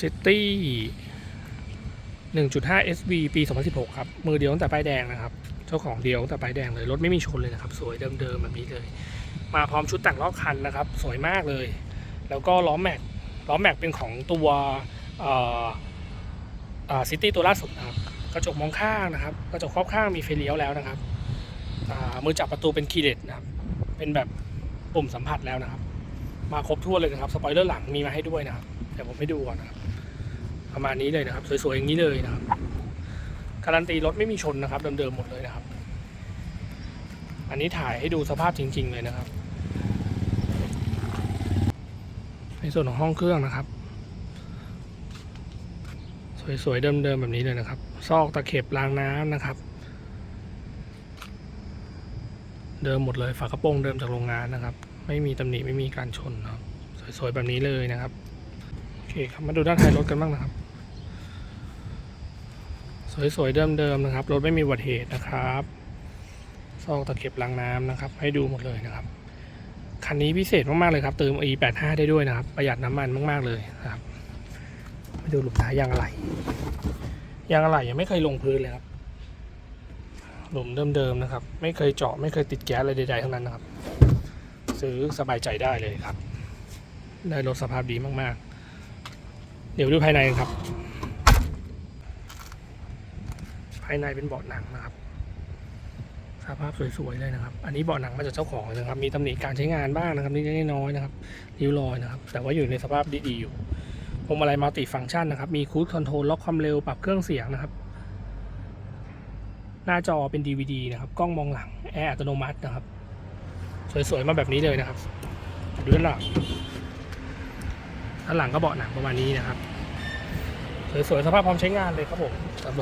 City 1.5 SV ปี 2016 ครับ มือเดียวตั้งแต่ป้ายแดงนะครับ เจ้าของเดียวตั้งแต่ป้ายแดงเลย รถไม่มีชนเลยนะครับ สวยเดิมๆแบบนี้เลย มาพร้อมชุดแต่งรอคันนะครับ สวยมากเลย แล้วก็ล้อแม็ก ล้อแม็กเป็นของตัวเซิตี้ตัวล่าสุดนะครับ กระจกมองข้างนะครับ กระจกครอบข้างมีไฟเลี้ยวแล้วนะครับ มือจับประตูเป็นคีย์เลสนะครับ เป็นแบบปุ่มสัมผัสแล้วนะครับ มาครบถ้วเลยนะครับ สปอยเลอร์หลังมีมาให้ด้วยนะครับ เดี๋ยวผมให้ดูก่อนนะครับ ประมาณนี้เลยนะครับ สวยๆอย่างนี้เลยนะครับการันตีรถไม่มีชนนะครับเดิมๆหมดเลยนะครับ อันนี้ถ่ายให้ดูสภาพจริง ๆ เลยนะครับ ในส่วนของห้องเครื่องนะครับ สวยๆเดิมๆแบบนี้เลยนะครับ ซอกตะเข็บรางน้ำนะครับ เดิมหมดเลยฝากระโปรงเดิมจากโรงงานนะครับ ไม่มีตำหนิไม่มีการชนนะครับสวยๆแบบนี้เลยนะครับโอเคครับมาดูด้านท้ายรถกันบ้างนะครับ สวยๆเดิมๆนะครับรถไม่มีอุบัติเหตุนะครับซอกตะเข็บรางน้ำนะครับ ให้ดูหมดเลยนะครับคันนี้พิเศษมากๆเลยครับเติม e85 ได้ด้วยนะครับ ประหยัดน้ำมันมากๆเลยครับมาดูหลุมท้ายยางอะไหล่ยางอะไหล่ยังไม่เคยลงพื้นเลยครับหลุมเดิมๆนะครับ ไม่เคยเจาะไม่เคยติดแก๊สอะไรใดๆทั้งนั้นนะครับ ซื้อสบายใจได้เลยครับ ได้รถสภาพดีมากๆ เดี๋ยวดูภายในกันครับ ภายในเป็นเบาะหนังนะครับ สภาพสวยๆเลยนะครับ อันนี้เบาะหนังมาจากเจ้าของเลยนะครับ มีตำหนิการใช้งานบ้างนะครับนิดน้อยๆนะครับริ้วรอยนะครับ แต่ว่าอยู่ในสภาพดีๆอยู่พวงมาลัยมัลติฟังก์ชันนะครับ มีคูดคอนโทรลล็อกความเร็วปรับเครื่องเสียงนะครับ หน้าจอเป็น DVD นะครับ กล้องมองหลัง แอร์อัตโนมัตินะครับ สวยๆ มาแบบนี้เลยนะครับดูด้านหลังด้านหลังก็เบาะหนังประมาณนี้นะครับ สวยๆ สภาพพร้อมใช้งานเลยครับผมสำหรับ